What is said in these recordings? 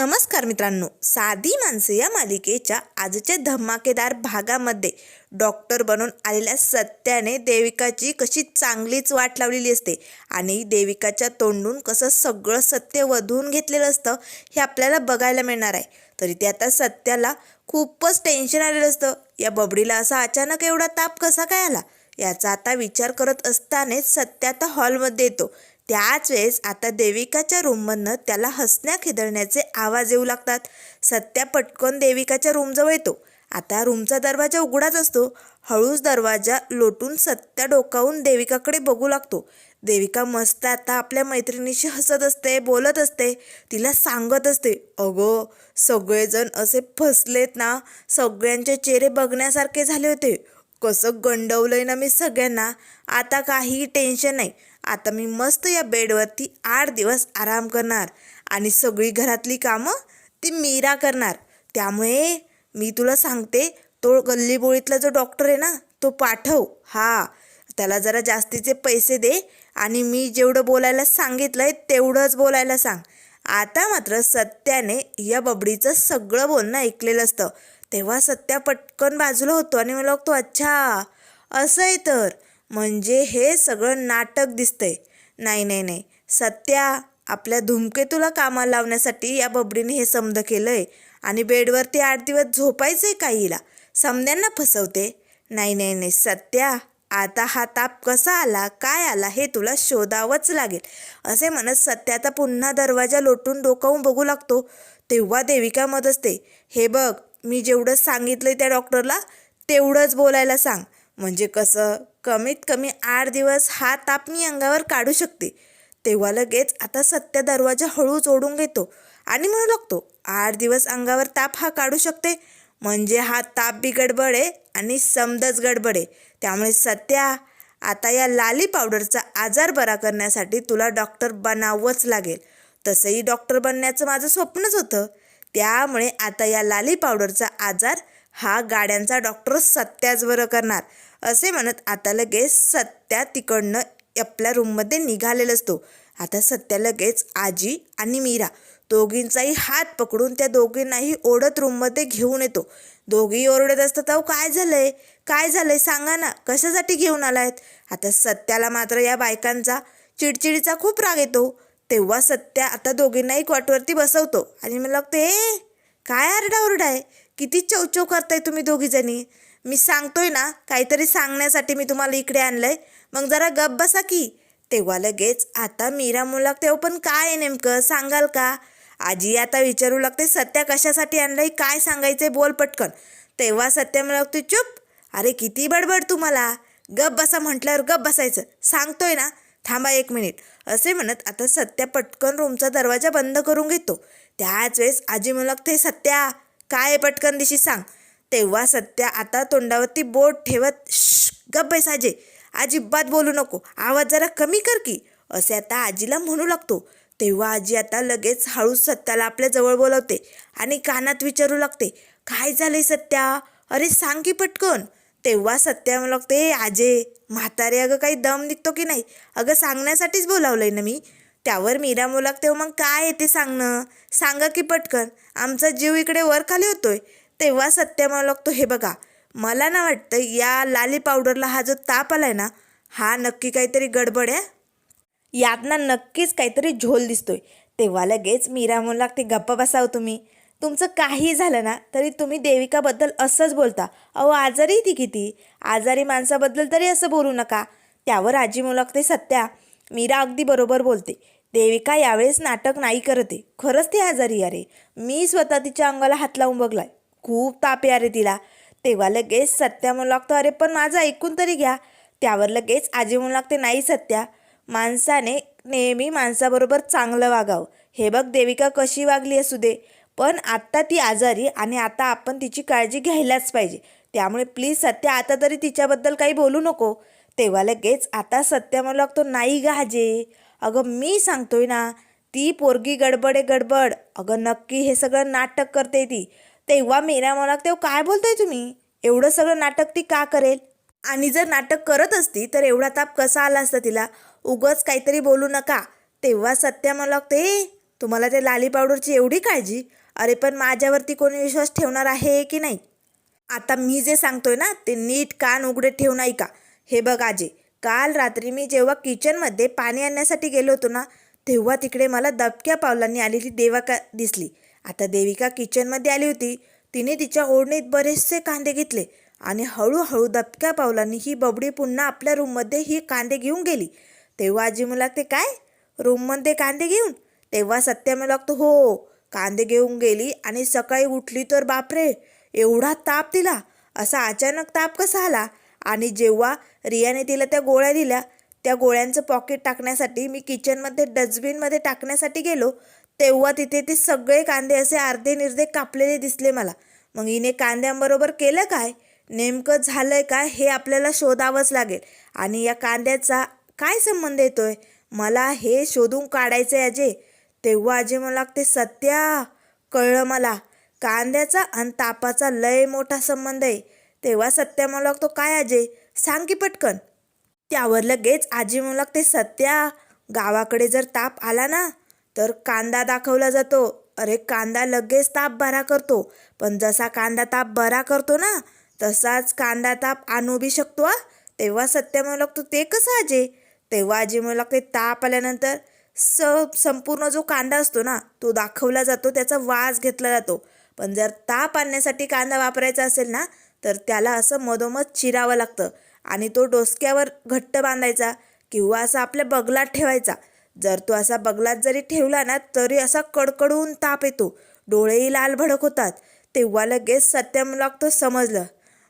नमस्कार मित्रांनो. साधी माणसे या मालिकेच्या आजच्या धमाकेदार भागामध्ये डॉक्टर बनून आलेल्या सत्याने देविकाची कशी चांगलीच वाट लावलेली असते आणि देविकाच्या तोंडून कसं सगळं सत्य वधून घेतलेलं असतं हे आपल्याला बघायला मिळणार आहे. तरी ते आता सत्याला खूपच टेन्शन आलेलं असतं. या बबडीला असा अचानक एवढा ताप कसा काय आला? याचा आता विचार करत असतानाच सत्य आता हॉलमध्ये येतो. त्याच वेळेस आता देविकाच्या रूममधनं त्याला हसण्या खिदळण्याचे आवाज येऊ लागतात. सत्या पटकन देविकाच्या रूमजवळ येतो. आता रूमचा दरवाजा उघडाच असतो. हळूच दरवाजा लोटून सत्या डोकावून देविकाकडे बघू लागतो. देविका मस्त आता आपल्या मैत्रिणीशी हसत असते बोलत असते. तिला सांगत असते अगं सगळेजण असे फसलेत ना सगळ्यांचे चेहरे बघण्यासारखे झाले होते. कसं गंडवलंय ना मी सगळ्यांना. आता काही टेन्शन नाही. आता मी मस्त या बेडवरती आठ दिवस आराम करणार आणि सगळी घरातली कामं ती मीरा करणार. त्यामुळे मी तुला सांगते तो गल्लीबोळीतला जो डॉक्टर आहे ना तो पाठव. हा त्याला जरा जास्तीचे पैसे दे आणि मी जेवढं बोलायला सांगितलं आहे तेवढंच बोलायला सांग. आता मात्र सत्याने या बबडीचं सगळं बोलणं ऐकलेलं असतं. तेव्हा सत्या पटकन बाजूला होतो आणि मला बघतो अच्छा असं आहे तर. म्हणजे हे सगळं नाटक दिसतंय. नाही नाही नाही. सत्या आपल्या धूमकेतूला कामाला लावण्यासाठी या बबडीने हे समज केलंय आणि बेडवरती आठ दिवस झोपायचंय काहीला समद्यांना फसवते. नाही नाही नाही. सत्या आता हा ताप कसा आला काय आला हे तुला शोधावंच लागेल. असे म्हणत सत्याचा पुन्हा दरवाजा लोटून डोकावून बघू लागतो. तेव्हा देविका मत असते हे बघ मी जेवढं सांगितलंय त्या डॉक्टरला तेवढंच बोलायला सांग. म्हणजे कसं? कमीत कमी आठ दिवस हा ताप मी अंगावर काढू शकते. तेव्हा लगेच आता सत्य दरवाजा हळूच ओढून घेतो आणि म्हणू लागतो आठ दिवस अंगावर ताप हा काढू शकते. म्हणजे हा ताप बी गडबड आहे आणि समदच गडबड. आहे त्यामुळे सत्या आता या लाली पावडरचा आजार बरा करण्यासाठी तुला डॉक्टर बनावंच लागेल. तसंही डॉक्टर बनण्याचं माझं स्वप्नच होतं. त्यामुळे आता या लाली पावडरचा आजार हा गाड्यांचा डॉक्टर सत्याच बरं करणार. असे म्हणत आता लगेच सत्या तिकडनं आपल्या रूममध्ये निघालेला असतो. आता सत्या लगेच आजी आणि मीरा दोघींचाही हात पकडून त्या दोघींनाही ओढत रूममध्ये घेऊन येतो. दोघी ओरडत असतात अहो काय झालंय? काय झालंय? सांगा ना कशासाठी घेऊन आलायत? आता सत्याला मात्र या बायकांचा चिडचिडीचा खूप राग येतो. तेव्हा सत्या आता दोघींनाही कॉटवरती बसवतो आणि मला लागतं हे काय आरडाओरडा आहे? किती चौचौ करताय तुम्ही दोघीजणी? मी सांगतोय ना काहीतरी सांगण्यासाठी मी तुम्हाला इकडे आणलंय. मग जरा गप बसा की. तेव्हा लगेच आता मीरा मुलाक तेव्हा पण काय आहे नेमकं? सांगाल का? आजी आता विचारू लागते सत्या कशासाठी आणलंय? काय सांगायचंय? बोल पटकन. तेव्हा सत्या म्हणू लागते चुप. अरे किती बडबड तुम्हाला. गप बसा म्हटल्यावर गप बसायचं. सांगतोय ना. थांबा एक मिनिट. असे म्हणत आता सत्या पटकन रूमचा दरवाजा बंद करून घेतो. त्याच वेळेस आजी म्हणू लागते सत्या काय आहे पटकन दिशी सांग. तेव्हा सत्या आता तोंडावरती बोट ठेवत गप्प साजे. अजिबात बोलू नको. आवाज जरा कमी कर की. असे आता आजीला म्हणू लागतो. तेव्हा आजी आता लगेच हळूच सत्याला आपल्या जवळ बोलवते आणि कानात विचारू लागते काय झालंय सत्या? अरे सांग की पटकन. तेव्हा सत्या म्हणू लागते आजे म्हातारे अगं काही दम निघतो की नाही? अगं सांगण्यासाठीच बोलावलंय ना मी. त्यावर मीरा म्हणू लागते मग काय येते सांगणं? सांगा की पटकन. आमचा जीव इकडे वर खाली होतोय. तेव्हा सत्या म्हणू लागतो हे बघा मला ना वाटतं या लाली पावडरला हा जो ताप आलाय ना हा नक्की काहीतरी गडबड आहे. यात ना नक्कीच काहीतरी झोल दिसतोय. तेव्हा लगेच मीरा म्हणू लागते गप्पा बसाव हो तुम्ही. तुमचं काही झालं ना तरी तुम्ही देविकाबद्दल असंच बोलता. अहो आजारी ती किती? आजारी माणसाबद्दल तरी असं बोलू नका. त्यावर आजी म्हणू लागते सत्या मीरा अगदी बरोबर बोलते. देविका यावेळेस नाटक नाही करते. खरंच ती आजारी अरे मी स्वतः तिच्या अंगाला हात लावून बघलाय. खूप ताप आहे अरे तिला. तेव्हा लगेच सत्या म्हणू लागतो अरे पण माझं ऐकून तरी घ्या. त्यावर लगेच आजी म्हणू लागते नाही सत्या माणसाने नेहमी माणसाबरोबर चांगलं वागावं. हे बघ देविका कशी वागली असू दे. पण आत्ता ती आजारी आणि आता आपण तिची काळजी घ्यायलाच पाहिजे. त्यामुळे प्लीज सत्या आता तरी तिच्याबद्दल काही बोलू नको. तेव्हा लगेच आता सत्या म्हणू लागतो नाही गाजे अगं मी सांगतोय ना ती पोरगी गडबड आहे गडबड. अगं नक्की हे सगळं नाटक करते ती. तेव्हा मीरा म्हणू तेव्हा काय बोलताय तुम्ही? एवढं सगळं नाटक ती का करेल? आणि जर नाटक करत असती तर एवढा ताप कसा आला असता तिला? उगच काहीतरी बोलू नका. तेव्हा सत्या मला लागते तुम्हाला ते लाली पावडरची एवढी काळजी? अरे पण माझ्यावरती कोणी विश्वास ठेवणार आहे की नाही? आता मी जे सांगतोय ना ते नीट कान उघडे ठेवू नाही का हे बघ आजे काल रात्री मी जेव्हा किचनमध्ये पाणी आणण्यासाठी गेलो होतो ना तेव्हा तिकडे मला दबक्या पावलांनी आलेली देविका दिसली. आता देविका किचनमध्ये आली होती. तिने तिच्या ओढणीत बरेचसे कांदे घेतले आणि हळूहळू दबक्या पावलांनी ही बबडी पुन्हा आपल्या रूममध्ये ही कांदे घेऊन गेली. तेव्हा आजी मला ते काय? रूममध्ये कांदे घेऊन? तेव्हा सत्य मला लागतो हो कांदे घेऊन गेली आणि सकाळी उठली तर बापरे एवढा ताप दिला. असा अचानक ताप कसा आला? आणि जेव्हा रियाने तिला त्या गोळ्या दिल्या त्या गोळ्यांचं पॉकेट टाकण्यासाठी मी किचनमध्ये डस्टबिनमध्ये टाकण्यासाठी गेलो तेव्हा तिथे ते सगळे कांदे असे अर्धे निर्धे कापलेले दिसले मला. मग हिने कांद्यांबरोबर केलं काय? नेमकं झालंय काय हे आपल्याला शोधावंच लागेल. आणि या कांद्याचा काय संबंध येतोय? मला हे शोधून काढायचं आहे अजय तेव्हा अजय मला लागते सत्या कळलं मला. कांद्याचा आणि तापाचा लय मोठा संबंध आहे. तेव्हा सत्या मला लागतो काय अजय सांग की पटकन. त्यावर लगेच आजी म्हणू लागते सत्या गावाकडे जर ताप आला ना तर कांदा दाखवला जातो. अरे कांदा लगेच ताप बरा करतो. पण जसा कांदा ताप बरा करतो ना तसाच कांदा ताप आणू बी शकतो हा. तेव्हा सत्य म्हणू लागतो ते कसं आजे? तेव्हा आजी म्हणू लागते ताप आल्यानंतर स संपूर्ण जो कांदा असतो ना तो दाखवला जातो त्याचा वास घेतला जातो. पण जर ताप आणण्यासाठी कांदा वापरायचा असेल ना तर त्याला असं मधोमध चिरावं लागतं. आणि तो डोसक्यावर घट्ट बांधायचा किंवा असा आपल्या बगलात ठेवायचा. जर तो असा बगलात जरी ठेवला ना तरी असा कडकडून ताप येतो. डोळेही लाल भडक होतात. तेव्हा लगेच सत्यम लागतो समजलं.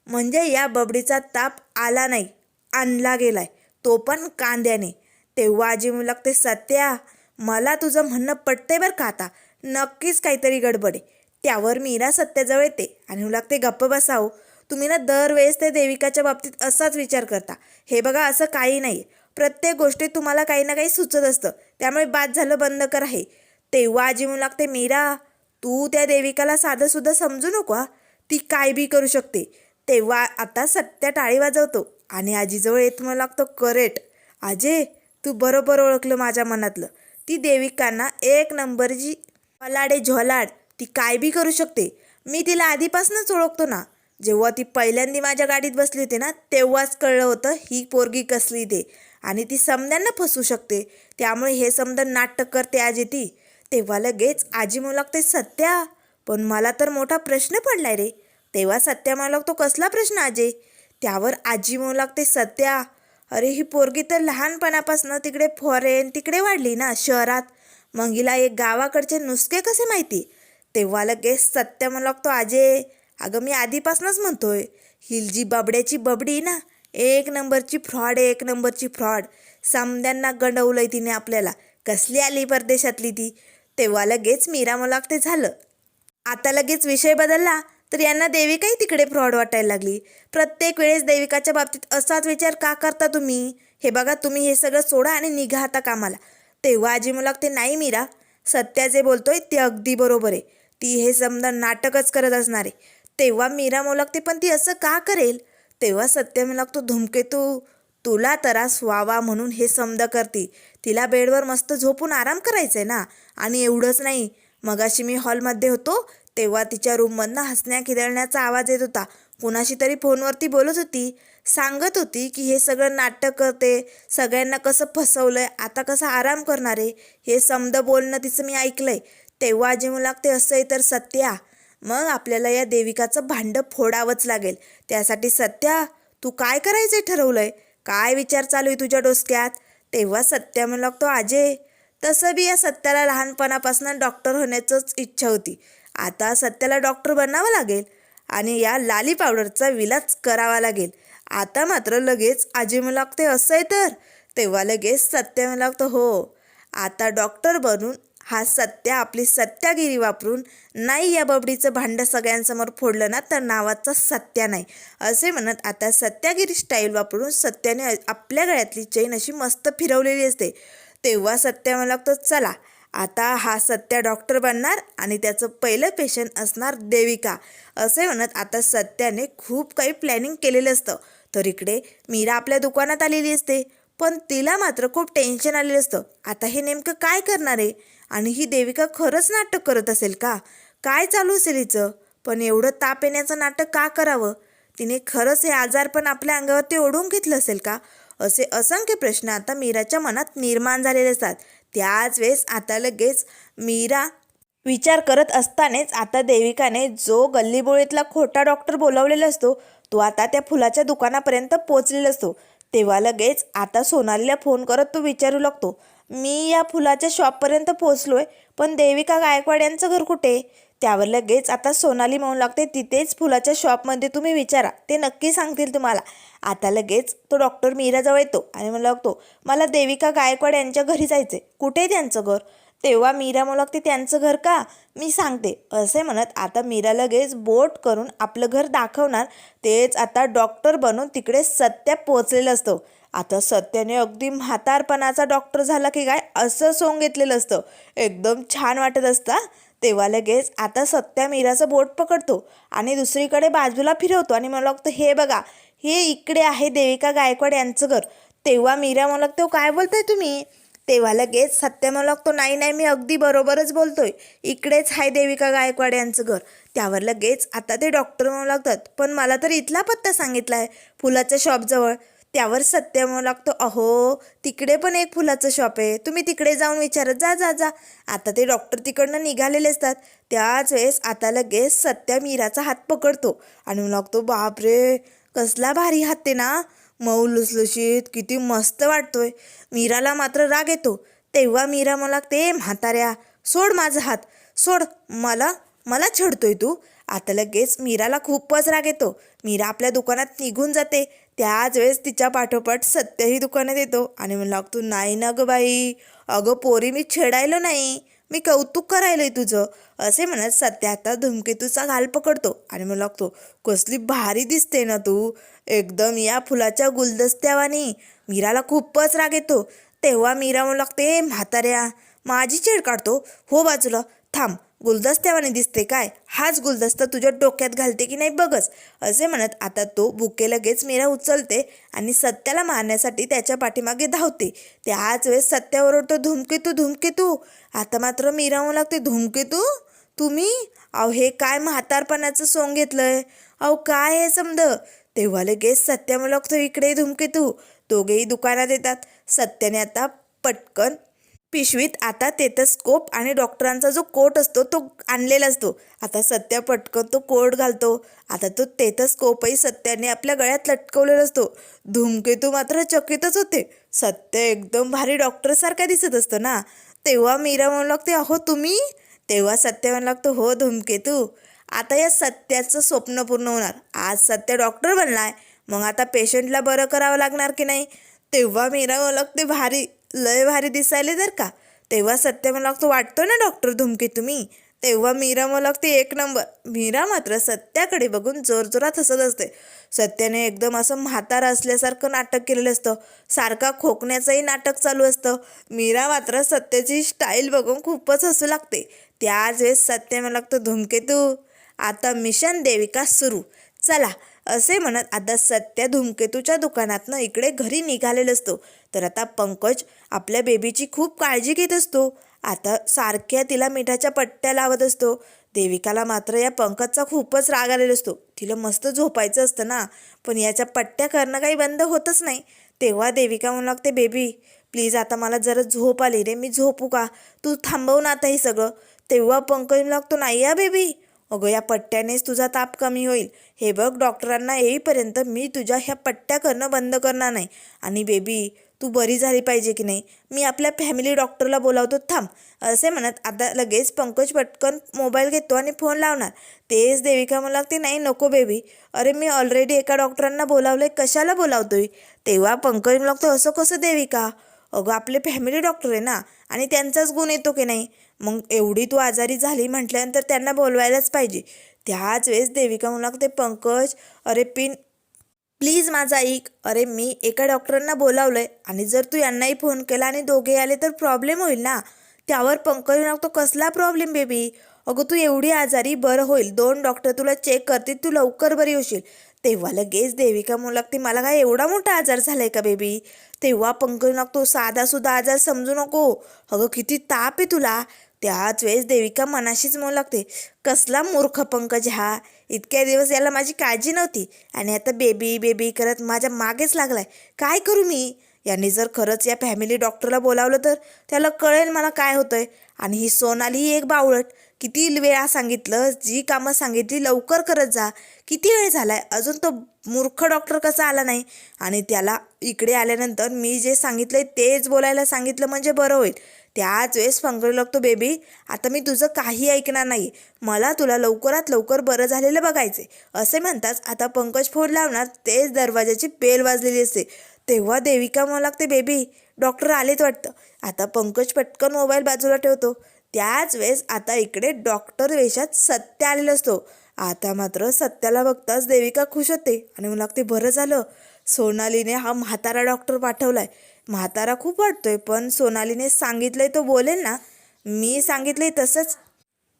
म्हणजे या बबडीचा ताप आला नाही आणला गेलाय. तो पण कांद्याने. तेव्हा आजी म्हणू लागते सत्या मला तुझं म्हणणं पटतंय बरं का आता? नक्कीच काहीतरी गडबड आहे. त्यावर ना सत्याजवळ येते आणि म्हणू लागते गप्प बसाव हो. तुम्ही ना दरवेळेस ते देविकाच्या बाबतीत असाच विचार करता. हे बघा असं काही नाही प्रत्येक गोष्टीत तुम्हाला काही ना काही सुचत असतं. त्यामुळे बाद झालं बंद कर आहे. तेव्हा आजी म्हणू लागते मीरा तू त्या देविकाला साधंसुद्धा समजू नको ती काय बी करू शकते. तेव्हा आता सत्या टाळी वाजवतो आणि आजीजवळ येत मला लागतो करेट आजे तू बरोबर ओळखलं माझ्या मनातलं. ती देविकांना एक नंबरची पलाडे झोलाड ती काय बी करू शकते. मी तिला आधीपासूनच ओळखतो ना. जेव्हा ती पहिल्यांदा माझ्या गाडीत बसली होती ना तेव्हाच कळलं होतं ही पोरगी कसली ते. आणि ती समद्यांना फसू शकते. त्यामुळे हे समद नाटक करते आजी ती. तेव्हा लगेच आजी म्हणू लागते सत्या पण मला तर मोठा प्रश्न पडलाय रे. तेव्हा सत्या म्हणू लागतो कसला प्रश्न आजे? त्यावर आजी म्हणू लागते सत्या अरे ही पोरगी तर लहानपणापासून तिकडे फॉरेन तिकडे वाढली ना शहरात. मग हिला एक गावाकडचे नुसके कसे माहिती? तेव्हा लगेच सत्य म्हणू लागतो आजे अगं मी आधीपासूनच म्हणतोय हिल जी बबड्याची बबडी ना एक नंबरची फ्रॉड आहे एक नंबरची फ्रॉड. समद्यांना गंडवलंय तिने आपल्याला. कसली आली परदेशातली ती? तेव्हा लगेच मीरा मला झालं. आता लगेच विषय बदलला तर यांना देविकाही तिकडे फ्रॉड वाटायला लागली. प्रत्येक वेळेस देविकाच्या बाबतीत असाच विचार का करता तुम्ही? हे बघा तुम्ही हे सगळं सोडा आणि निघा आता कामाला. तेव्हा आजी मला ते नाही मीरा सत्या जे बोलतोय ते अगदी बरोबर आहे. ती हे समजा नाटकच करत असणार आहे. तेव्हा मीरा मला पण ती असं का करेल? तेव्हा सत्य मला लागतो धुमकेतू तुला त्रास व्हावा म्हणून हे समद करती. तिला बेडवर मस्त झोपून आराम करायचा आहे ना? आणि एवढंच नाही. मगाशी मी हॉलमध्ये होतो तेव्हा तिच्या रूममधनं हसण्या खिदळण्याचा आवाज येत होता. कुणाशी तरी फोनवरती बोलत होती. सांगत होती की हे सगळं नाटक करते सगळ्यांना कसं फसवलंय आता कसं आराम करणार आहे हे समद बोलणं तिचं मी ऐकलंय. तेव्हा जे मला लागते असं आहे तर सत्या मग आपल्याला या देविकाचं भांडं फोडावंच लागेल. त्यासाठी सत्या तू काय करायचं ठरवलंय? काय विचार चालू आहे तुझ्या डोसक्यात? तेव्हा सत्या म्हणू लागतो आजे तसं बी या सत्याला लहानपणापासून डॉक्टर होण्याचंच इच्छा होती. आता सत्याला डॉक्टर बनावं लागेल आणि या लाली पावडरचा विलाज करावा लागेल. आता मात्र लगेच आजी म्हणू लागते असं आहे तर? तेव्हा लगेच सत्य म्हणू लागतं हो आता डॉक्टर बनून हा सत्या आपली सत्यागिरी वापरून नाही या बबडीचं भांडं सगळ्यांसमोर फोडलं ना तर नावाचा सत्या नाही. असे म्हणत आता सत्यागिरी स्टाईल वापरून सत्याने आपल्या गळ्यातली चैन अशी मस्त फिरवलेली असते. तेव्हा सत्या मला लागतो चला आता हा सत्या डॉक्टर बनणार आणि त्याचं पहिलं पेशंट असणार देविका. असे म्हणत आता सत्याने खूप काही प्लॅनिंग केलेलं असतं. तर इकडे मीरा आपल्या दुकानात आलेली असते. पण तिला मात्र खूप टेन्शन आलेलं असतं. आता हे नेमकं काय करणार आहे? आणि ही देविका खरंच नाटक करत असेल का? काय चालू असेल हिचं? पण एवढं ताप येण्याचं नाटक का करावं? तिने खरंच हे आजारपण आपल्या अंगावरती ओढून घेतलं असेल का? असे असंख्य प्रश्न आता मीराच्या मनात निर्माण झालेले असतात. त्याच वेळेस आता लगेच मीरा विचार करत असतानाच आता देविकाने जो गल्लीबोळीतला खोटा डॉक्टर बोलावलेला असतो तो आता त्या फुलाच्या दुकानापर्यंत पोचलेला असतो. तेव्हा लगेच आता सोनालीला फोन करत तो विचारू लागतो. मी या फुलाच्या शॉपपर्यंत पोचलो आहे पण देविका गायकवाड यांचं घर कुठे? त्यावर लगेच आता सोनाली म्हणू लागते तिथेच फुलाच्या शॉपमध्ये तुम्ही विचारा ते नक्की सांगतील तुम्हाला. आता लगेच तो डॉक्टर मीराजवळ येतो आणि म्हणू लागतो मला देविका गायकवाड यांच्या घरी जायचे कुठे आहे त्यांचं घर? तेव्हा मीरा म्हणू लागते त्यांचं घर का? मी सांगते. असे म्हणत आता मीरा लगेच बोट करून आपलं घर दाखवणार तेच आता डॉक्टर बनून तिकडे सत्या पोचलेलं असतं. आता सत्याने अगदी म्हातारपणाचा डॉक्टर झाला की काय असं सोंग घेतलेलं असतं. एकदम छान वाटत असतं तेव्हा लगेच आता सत्या मीराचं बोट पकडतो आणि दुसरीकडे बाजूला फिरवतो आणि मला लागतं हे बघा हे इकडे आहे देविका गायकवाड यांचं घर. तेव्हा मीरा मला लागतो काय बोलताय तुम्ही? तेव्हा लगेच सत्य मला लागतो नाही नाही मी अगदी बरोबरच बोलतोय. इकडेच आहे देविका गायकवाड यांचं घर. त्यावर लगेच आता ते डॉक्टर म्हणू लागतात पण मला तर इथला पत्ता सांगितला आहे फुलाच्या शॉपजवळ त्यावर सत्य म्हणू लागतो. अहो तिकडे पण एक फुलाचं शॉप आहे. तुम्ही तिकडे जाऊन विचारत जा जा जा. आता ते डॉक्टर तिकडनं निघालेले असतात. त्याच वेळेस आता लगेच सत्या मीराचा हात पकडतो आणि म्हणू लागतो बापरे कसला भारी हात ते ना. मऊ लुसलुशीत किती मस्त वाटतोय. मीराला मात्र राग येतो. तेव्हा मीरा मला ते म्हाताऱ्या सोड माझा हात. सोड मला मला छेडतोय तू. आता लगेच मीराला खूपच राग येतो. मीरा आपल्या दुकानात निघून जाते. त्याच वेळेस तिच्या पाठोपाठ सत्यही दुकानात येतो. आणि म्हणू लागतो नाही ना गं बाई. अगं पोरी मी छेडायलो नाही. मी कौतुक करायलोय तुझं. असे म्हणत सत्य आता धुमकेतूचा घाल पकडतो. आणि मला लागतो कसली भारी दिसते ना तू. एकदम या फुलाच्या गुलदस्त्यावानी. मीराला खूपच राग येतो. तेव्हा मीरा म्हणू लागते म्हाताऱ्या माझी छेड काढतो. हो बाजूला थांब. गुलदस्त्यावाने दिसते काय? हाच गुलदस्ता तुझ्या डोक्यात घालते की नाही बघच असे म्हणत आता तो बुके लगेच मीरा उचलते आणि सत्याला मारण्यासाठी त्याच्या पाठीमागे धावते. त्याच वेळेस सत्यावर ओरडतो धुमकेतू धुमकेतू आता मात्र मीरा म्हणू लागते धुमकेतू तुम्ही? अहो हे काय म्हातारपणाचं सोंग घेतलंय? अहो काय हे समज तेव्हा लगेच सत्या म्हणू लागतो इकडे धुमकेतू दोघेही दुकानात येतात. सत्याने आता पटकन पिशवीत आता स्कोप आणि डॉक्टरांचा जो कोट असतो तो आणलेला असतो. आता सत्या पटकन तो कोट घालतो. आता तो टेथस्कोपही सत्याने आपल्या गळ्यात लटकवलेला असतो. धूमकेतू मात्र चकितच होते. सत्य एकदम भारी डॉक्टरसारखा दिसत असतं ना? तेव्हा मीरा म्हणू लागते अहो तुम्ही? तेव्हा सत्य म्हणू लागतो हो धूमकेतू. आता या सत्याचं स्वप्न पूर्ण होणार. आज सत्य डॉक्टर बनलाय. मग आता पेशंटला बरं करावं लागणार की नाही? तेव्हा मीरा म्हणू लागते भारी. लय भारी दिसायले जर का. तेव्हा सत्य मला तो वाटतो ना डॉक्टर धुमके तुम्ही. तेव्हा मीरा मला ते एक नंबर मीरा मात्र सत्याकडे बघून जोरजोरात हसत असते. सत्याने एकदम असं म्हातारा असल्यासारखं नाटक केलेलं असतं. सारखा खोकण्याचंही नाटक चालू असतं. मीरा मात्र सत्याची स्टाईल बघून खूपच हसू लागते. त्याच वेळेस सत्य मला लागतं धुमकेतू. आता मिशन देविका सुरू. चला असे म्हणत आता सत्या धुमकेतूच्या दुकानातनं इकडे घरी निघालेला असतो. तर आता पंकज आपल्या बेबीची खूप काळजी घेत असतो. आता सारख्या तिला मिठाच्या पट्ट्या लावत असतो. देविकाला मात्र या पंकजचा खूपच राग आलेला असतो. तिला मस्त झोपायचं असतं ना. पण याच्या पट्ट्या करणं काही बंद होतच नाही. तेव्हा देविका म्हणू लागते बेबी प्लीज आता मला जरा झोप आली रे. मी झोपू का? तू थांबव ना आता हे सगळं. तेव्हा पंकज म्हणू लागतो नाही या बेबी. अगं या पट्ट्यानेच तुझा ताप कमी होईल. हे बघ डॉक्टरांना येईपर्यंत मी तुझ्या ह्या पट्ट्या करणं बंद करणार नाही. आणि बेबी तू बरी झाली पाहिजे की नाही? मी आपल्या फॅमिली डॉक्टरला बोलावतो थांब. असे म्हणत आता लगेच पंकज पटकन मोबाईल घेतो आणि फोन लावणार. तेच देविका मला लागते नाही नको बेबी. अरे मी ऑलरेडी एका डॉक्टरांना बोलावलं आहे कशाला बोलावतोय? तेव्हा पंकज मला लागतो असं कसं देविका? अगं आपले फॅमिली डॉक्टर आहे ना? आणि त्यांचाच गुण येतो की नाही? मग एवढी तू आजारी झाली म्हटल्यानंतर त्यांना बोलवायलाच पाहिजे. त्याच वेळेस देविका म्हणू लागते पंकज अरे पिन प्लीज माझा ऐक. अरे मी एका डॉक्टरांना बोलावलंय आणि जर तू यांनाही फोन केला आणि दोघे आले तर प्रॉब्लेम होईल ना? त्यावर पंकज लागतो कसला प्रॉब्लेम बेबी? अगं तू एवढी आजारी बरं होईल. दोन डॉक्टर तुला चेक करतील तू लवकर बरी होशील. तेव्हा लगेच देविका म्हणू लागते मला काय एवढा मोठा आजार झालाय का बेबी? तेव्हा पंकज लागतो साधा सुद्धा आजार समजू नको. अगं किती ताप आहे तुला. त्याच वेळेस देविका मनाशीच म्हणू लागते कसला मूर्ख पंकज हा? इतक्या दिवस याला माझी काळजी नव्हती आणि आता बेबी बेबी करत माझ्या मागेच लागलाय. काय करू मी? यांनी जर खरंच या फॅमिली डॉक्टरला बोलावलं तर त्याला कळेल मला काय होतंय. आणि ही सोनाली ही एक बावळट. किती वेळा सांगितलं जी कामं सांगितली लवकर करत जा. किती वेळ झालाय? अजून तो मूर्ख डॉक्टर कसा आला नाही? आणि त्याला इकडे आल्यानंतर मी जे सांगितलंय तेच बोलायला सांगितलं म्हणजे बरं होईल. त्याच वेळेस पंकज लागतो बेबी आता मी तुझं काही ऐकणार नाही. मला तुला लवकरात लवकर बरं झालेलं बघायचे असे म्हणताच आता पंकज फोन लावणार तेच दरवाजाची पेल वाजलेली असते. तेव्हा देविका मला लागते बेबी डॉक्टर आलेत वाटतं. आता पंकज पटकन मोबाईल बाजूला ठेवतो. त्याच वेळेस आता इकडे डॉक्टर वेशात सत्य आलेला असतो. आता मात्र सत्याला बघताच देविका खुश होते आणि मला लागते बरं झालं. सोनालीने हा म्हातारा डॉक्टर पाठवलाय. म्हातारा खूप वाटतोय पण सोनालीने सांगितलंय तो बोलेल ना. मी सांगितलंय तसंच.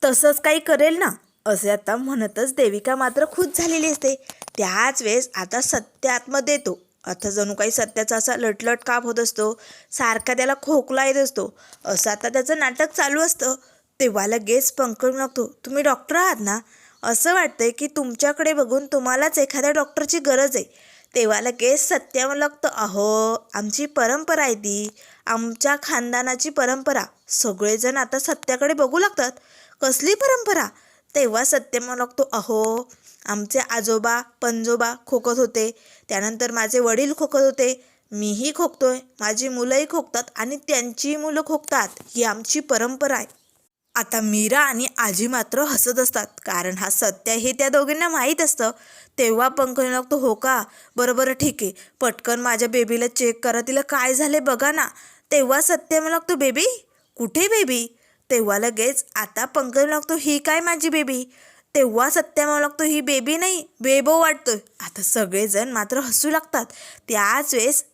तसंच काही करेल ना. असे आता म्हणतच देविका मात्र खुश झालेली असते. त्याच वेळेस आता सत्य आतमध्ये येतो. आता जणू काही सत्याचा असा लटलट काप होत असतो. सारखा त्याला खोकला येत असतो. असं आता त्याचं नाटक चालू असतं. तेव्हा लगेच पंकज लागतो तुम्ही डॉक्टर आहात ना? असं वाटतंय की तुमच्याकडे बघून तुम्हालाच एखाद्या डॉक्टरची गरज आहे. तेव्हा लगेच सत्यावर लागतं अहो आमची परंपरा आहे ती. आमच्या खानदानाची परंपरा. सगळेजण आता सत्याकडे बघू लागतात. कसली परंपरा? तेव्हा सत्यमा लागतो अहो आमचे आजोबा पंजोबा खोकत होते. त्यानंतर माझे वडील खोकत होते. मीही खोकतोय. माझी मुलंही खोकतात आणि त्यांची मुलं खोकतात. ही आमची परंपरा आहे. आता मीरा आणि आजी मात्र हसत असतात. कारण हा सत्य हे त्या दोघींना माहीत असतं. तेव्हा पंकज लागतो हो का? बरं बरं ठीक आहे. पटकन माझ्या बेबीला चेक करा. तिला काय झाले बघा ना. तेव्हा सत्य मला लागतो बेबी कुठे बेबी? तेव्हा लगेच आता पंकज लागतो ही काय माझी बेबी? तेव्हा सत्य मला लागतो ही बेबी नाही बेबो वाटतोय. आता सगळेजण मात्र हसू लागतात. त्याच वेळेस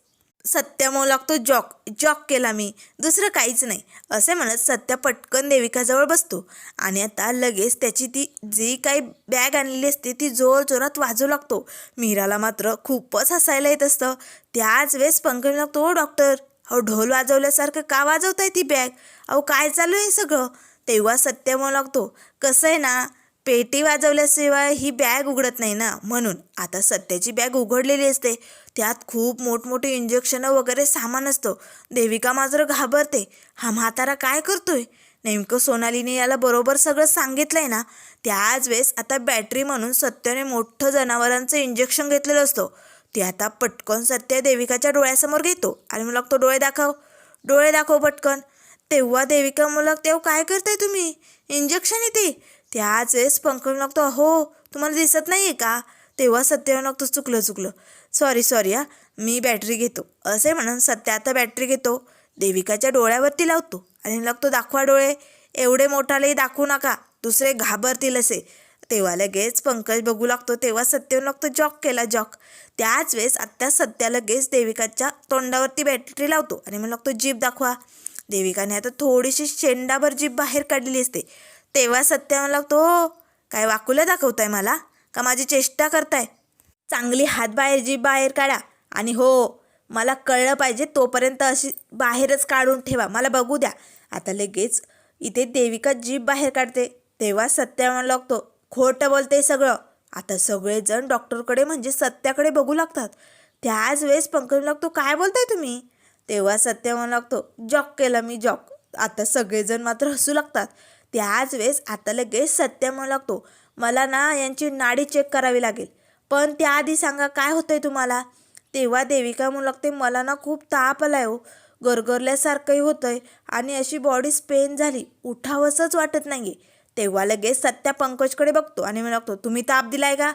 सत्या लागतो जॉक जॉक केला मी. दुसरं काहीच नाही. असे म्हणत सत्या पटकन देविकाजवळ बसतो. आणि आता लगेच त्याची ती जी काही बॅग आणलेली असते ती जोर जोरात वाजू लागतो. मीराला मात्र खूपच हसायला येत असतं. त्याच वेळेस पंकज लागतो हो डॉक्टर अहो ढोल वाजवल्यासारखं का वाजवताय ती बॅग? अहो काय चालू आहे सगळं? तेव्हा सत्य लागतो कसं आहे ना पेटी वाजवल्याशिवाय ही बॅग उघडत नाही ना. म्हणून आता सत्याची बॅग उघडलेली असते. त्यात खूप मोठमोठे इंजेक्शनं वगैरे सामान असतं. देविका मात्र घाबरते. हा म्हातारा काय करतोय? नेमकं सोनालीने याला बरोबर सगळं सांगितलंय ना? त्याच वेळेस आता बॅटरी म्हणून सत्याने मोठं जनावरांचं इंजेक्शन घेतलेलं असतं. ते आता पटकन सत्य देविकाच्या डोळ्यासमोर घेतो. आणि मुलग तो डोळे दाखव. डोळे दाखव पटकन. तेव्हा देविका मुलग तेव्हा काय करताय तुम्ही? इंजेक्शन येते. त्याच वेळेस पंकज लागतो अहो तुम्हाला दिसत नाही आहे का? तेव्हा सत्य लागतो चुकलं चुकलं. सॉरी सॉरी हा. मी बॅटरी घेतो. असे म्हणून सत्य आता बॅटरी घेतो. देविकाच्या डोळ्यावरती लावतो. आणि लागतो दाखवा डोळे. एवढे मोठाले दाखवू नका. दुसरे घाबरतील असे. तेव्हा लगेच पंकज बघू लागतो. तेव्हा सत्य लागतो जॉक केला जॉक. त्याच वेळेस आत्ता सत्या लगेच देविकाच्या तोंडावरती बॅटरी लावतो. आणि मग लागतो जीभ दाखवा. देविकाने आता थोडीशी शेंडाभर जीभ बाहेर काढलेली असते. तेव्हा सत्या मला लागतो "हो, काय वाकुलं दाखवताय मला? का माझी चेष्टा करताय? चांगली हातबाहेर जीभ बाहेर काढा. आणि हो मला कळलं पाहिजे तोपर्यंत अशी बाहेरच काढून ठेवा. मला बघू द्या. आता लगेच इथे देविका जीभ बाहेर काढते. तेव्हा सत्या मला लागतो. खोटं बोलते सगळं. आता सगळेजण डॉक्टरकडे म्हणजे सत्याकडे बघू लागतात. त्याच वेळेस पंकज लागतो काय बोलताय तुम्ही? तेव्हा सत्य म्हणू लागतो जॉक केला मी जॉक. आता सगळेजण मात्र हसू लागतात. त्याच वेळेस आता लगेच सत्य म्हणू लागतो. मला ना यांची नाडी चेक करावी लागेल. पण त्याआधी सांगा काय होतंय तुम्हाला? तेव्हा देविका म्हणू लागते मला ना खूप ताप आलाय हो. गरगरल्यासारखंही होतंय आणि अशी बॉडी स्पेन झाली. उठावंसंच वाटत नाही तेव्हा लगेच सत्या पंकजकडे बघतो आणि मी लागतो तुम्ही ताप दिलाय का?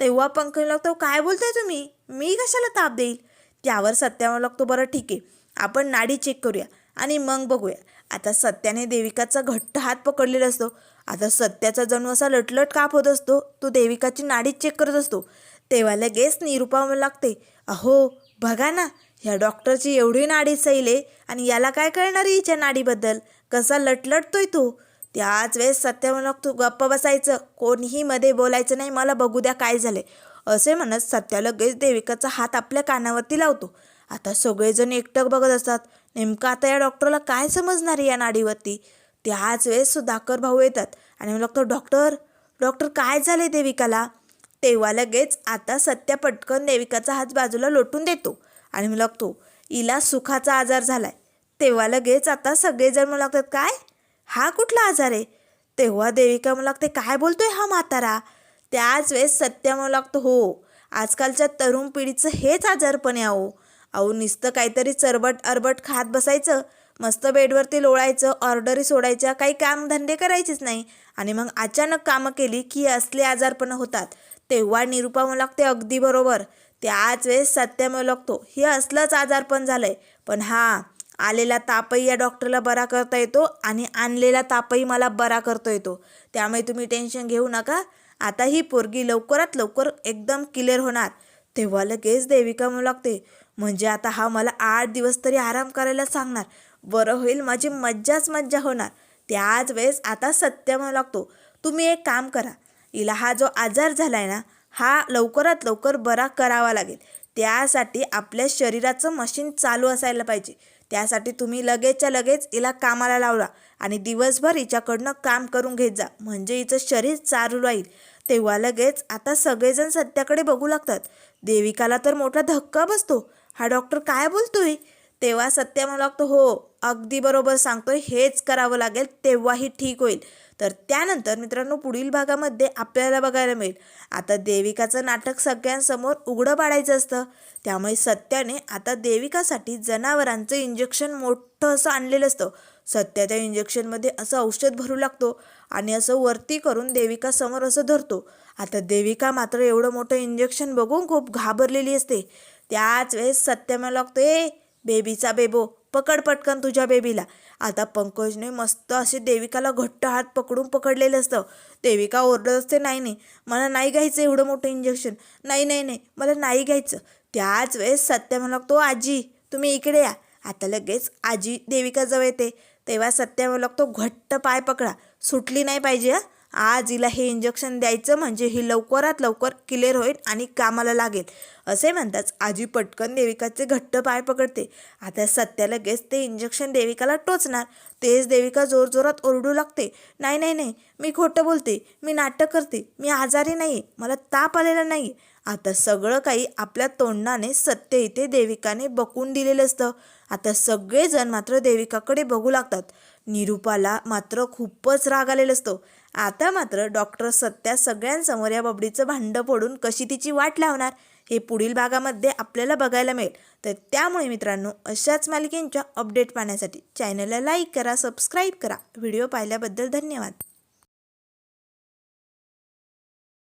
तेव्हा पंकज लागतो काय बोलताय तुम्ही? मी कशाला ताप देईल? त्यावर सत्या म्हणू लागतो बरं ठीक आहे. आपण नाडी चेक करूया आणि मग बघूया. आता सत्याने देविकाचा घट्ट हात पकडलेला असतो. आता सत्याचा जणू असा लटलट काप होत असतो. तो देविकाची नाडी चेक करत असतो. तेव्हा लगेच निरुपा लागते अहो बघा ना ह्या डॉक्टरची एवढी नाडी सैले आणि याला काय कळणार हिच्या नाडीबद्दल? कसा लटलटतोय तो? त्याच वेळेस सत्य म्हणू तू गप्प बसायचं. कोणीही मध्ये बोलायचं नाही. मला बघू द्या काय झाले असे म्हणत सत्या लगेच देविकाचा हात आपल्या कानावरती लावतो. आता सगळेजण एकटक बघत असतात. नेमकं आता या डॉक्टरला काय समजणार आहे या नाडीवरती? त्याच वेळेस सुधाकर भाऊ येतात आणि मग लागतो डॉक्टर डॉक्टर काय झाले देविकाला? तेव्हा लगेच आता सत्या पटकन देविकाचा हात बाजूला लोटून देतो आणि मला लागतो हिला सुखाचा आजार झालाय. तेव्हा लगेच आता सगळेजण मला लागतात काय? हा कुठला आजार आहे? तेव्हा देविका मला लागते काय बोलतोय हा म्हातारा? त्याच वेळेस सत्या मला लागतो हो आजकालच्या तरुण पिढीचं हेच आजारपण आहे अहो. अहो नुसतं काहीतरी चरबट अरबट खात बसायचं मस्त बेडवरती लोळायचं ऑर्डरी सोडायच्या काही कामधंदे करायचेच नाही. आणि मग अचानक कामं केली की असले आजारपण होतात. तेव्हा निरुपा मुलागते लागते अगदी बरोबर. त्याच वेळेस सत्य लागतो हे असलंच आजारपण झालंय. पण हा आलेला तापही या डॉक्टरला बरा करता येतो आणि आणलेला तापही मला बरा करता येतो. त्यामुळे तुम्ही टेन्शन घेऊ नका. आता ही पोरगी लवकरात लवकर एकदम क्लिअर होणार. तेव्हा लगेच देविका म्हणू लागते म्हणजे आता हा मला आठ दिवस तरी आराम करायला सांगणार. बरं होईल माझी मज्जाच मज्जा होणार. त्याच वेळेस आता सत्य म्हणू लागतो. तुम्ही एक काम करा. हिला हा जो आजार झाला आहे ना हा लवकरात लवकर बरा करावा लागेल. त्यासाठी आपल्या शरीराचं मशीन चालू असायला पाहिजे. त्यासाठी तुम्ही लगेचच्या लगेच हिला कामाला लावला आणि दिवसभर हिच्याकडनं काम करून घेत जा. म्हणजे हिचं शरीर चालू राहील. तेव्हा लगेच आता सगळेजण सत्याकडे बघू लागतात. देविकाला तर मोठा धक्का बसतो. हा डॉक्टर काय बोलतोय? तेव्हा सत्या मला लागतो हो अगदी बरोबर सांगतोय हेच करावं लागेल तेव्हाही ठीक होईल. तर त्यानंतर मित्रांनो पुढील भागामध्ये आपल्याला बघायला मिळेल. आता देविकाचं नाटक सगळ्यांसमोर उघडं पाडायचं असतं. त्यामुळे सत्याने आता देविकासाठी जनावरांचं इंजेक्शन मोठं असं आणलेलं असतं. सत्या त्या इंजेक्शनमध्ये असं औषध भरू लागतो आणि असं वरती करून देविका समोर असं धरतो. आता देविका मात्र एवढं मोठं इंजेक्शन बघून खूप घाबरलेली असते. त्याच वेळेस सत्य मला लागतो ए बेबीचा बेबो पकड पटकन तुझ्या बेबीला. आता पंकजने मस्त असे देविकाला घट्ट हात पकडून पकडलेलं असतं. देविका ओरडत असते नाही नाही मला नाही घ्यायचं एवढं मोठं इंजेक्शन नाही नाही नाही मला नाही घ्यायचं. त्याच वेळेस सत्य म्हणू लागतो आजी तुम्ही इकडे या. आता लगेच आजी देविकाजवळ येते. तेव्हा सत्य म्हणू लागतो घट्ट पाय पकडा. सुटली नाही पाहिजे हा. आज हिला हे इंजेक्शन द्यायचं म्हणजे ही लवकरात लवकर क्लिअर होईल आणि कामाला लागेल. असे म्हणताच आजी पटकन देविकाचे घट्ट पाय पकडते. आता सत्या लगेच ते इंजेक्शन देविकाला टोचणार. तेच देविका जोरजोरात ओरडू लागते. नाही नाही नाही मी खोटं बोलते. मी नाटक करते. मी आजारी नाही मला ताप आलेला नाही आता सगळं काही आपल्या तोंडाने सत्य इथे देविकाने बकून दिलेलं असतं. आता सगळेजण मात्र देविकाकडे बघू लागतात. निरुपाला मात्र खूपच राग आलेला असतो. आता मात्र डॉक्टर सत्या सगळ्यांसमोर या बबडीचं भांडं फोडून कशी तिची वाट लावणार हे पुढील भागामध्ये आपल्याला बघायला मिळेल. तर त्यामुळे मित्रांनो अशाच मालिकेंच्या अपडेट पाहण्यासाठी चॅनलला लाईक करा सबस्क्राईब करा. व्हिडिओ पाहिल्याबद्दल धन्यवाद.